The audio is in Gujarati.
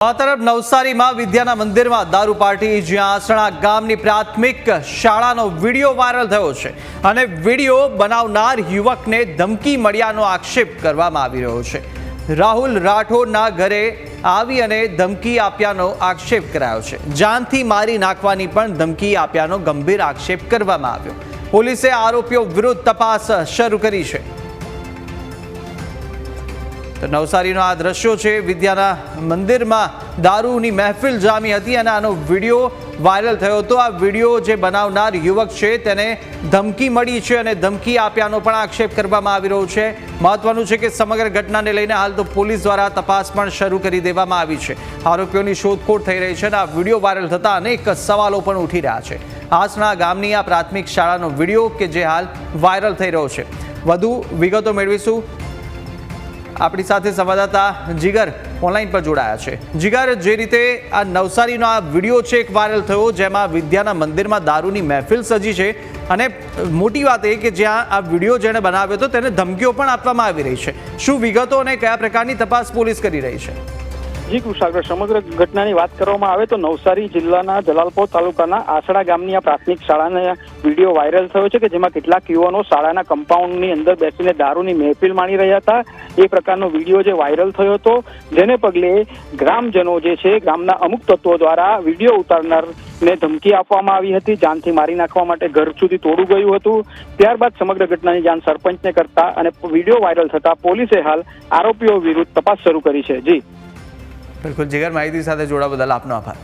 આ તરફ નવસારીમાં વિદ્યાના મંદિરમાં દારૂ પાર્ટી, જ્યાં આસણા ગામની પ્રાથમિક શાળાનો વીડિયો વાયરલ થયો છે અને વીડિયો બનાવનાર યુવકને ધમકી મળ્યાનો આક્ષેપ કરવામાં આવી રહ્યો છે. રાહુલ રાઠોડના ઘરે આવી અને ધમકી આપ્યાનો આક્ષેપ કરાયો છે. જાનથી મારી નાખવાની પણ ધમકી આપ્યાનો ગંભીર આક્ષેપ કરવામાં આવ્યો. પોલીસે આરોપીઓ વિરુદ્ધ તપાસ શરૂ કરી છે. તો નવસારીનો આ દ્રશ્યો છે. વિદ્યાના મંદિરમાં દારૂની મહેફિલ જામી હતી અને આનો વીડિયો વાયરલ થયો હતો. આ વીડિયો જે બનાવનાર યુવક છે તેને ધમકી મળી છે અને ધમકી આપ્યાનો પણ આક્ષેપ કરવામાં આવી રહ્યો છે. મહત્વનું છે કે સમગ્ર ઘટનાને લઈને હાલ તો પોલીસ દ્વારા તપાસ પણ શરૂ કરી દેવામાં આવી છે. આરોપીઓની શોધખોળ થઈ રહી છે અને આ વીડિયો વાયરલ થતા અનેક સવાલો પણ ઉઠી રહ્યા છે. આસના ગામની આ પ્રાથમિક શાળાનો વીડિયો કે જે હાલ વાયરલ થઈ રહ્યો છે. વધુ વિગતો મેળવીશું. આપણી સાથે સંવાદદાતા જીગર ઓનલાઈન પર જોડાયા છે. જીગર, જે રીતે આ નવસારીનો આ વીડિયો છે એક વાયરલ થયો, જેમાં વિદ્યાના મંદિરમાં દારૂની મહેફિલ સજી છે અને મોટી વાત એ કે જ્યાં આ વીડિયો જેણે બનાવ્યો હતો, તેને ધમકીઓ પણ આપવામાં આવી રહી છે. શું વિગતો અને કયા પ્રકારની તપાસ પોલીસ કરી રહી છે? જી કૃષાગર સમગ્ર ઘટનાની વાત કરવામાં આવે તો નવસારી જિલ્લાના જલાલપોર તાલુકાના આસડા ગામની આ પ્રાથમિક શાળાના વીડિયો વાયરલ થયો છે કે જેમાં કેટલાક યુવાનો શાળાના કમ્પાઉન્ડની અંદર બેસીને દારૂની મહેફિલ માણી રહ્યા હતા. એ પ્રકારનો વીડિયો જે વાયરલ થયો હતો, જેને પગલે ગ્રામજનો જે છે ગામના અમુક તત્વો દ્વારા વીડિયો ઉતારનારને ધમકી આપવામાં આવી હતી. જાનથી મારી નાખવા માટે ઘર સુધી તોડું ગયું હતું. ત્યારબાદ સમગ્ર ઘટનાની જાણ સરપંચને કરતા અને વીડિયો વાયરલ થતા પોલીસે હાલ આરોપીઓ વિરુદ્ધ તપાસ શરૂ કરી છે. જી. બિલકુલ જીગર માહિતી સાથે જોડા બદલ આપનો આભાર.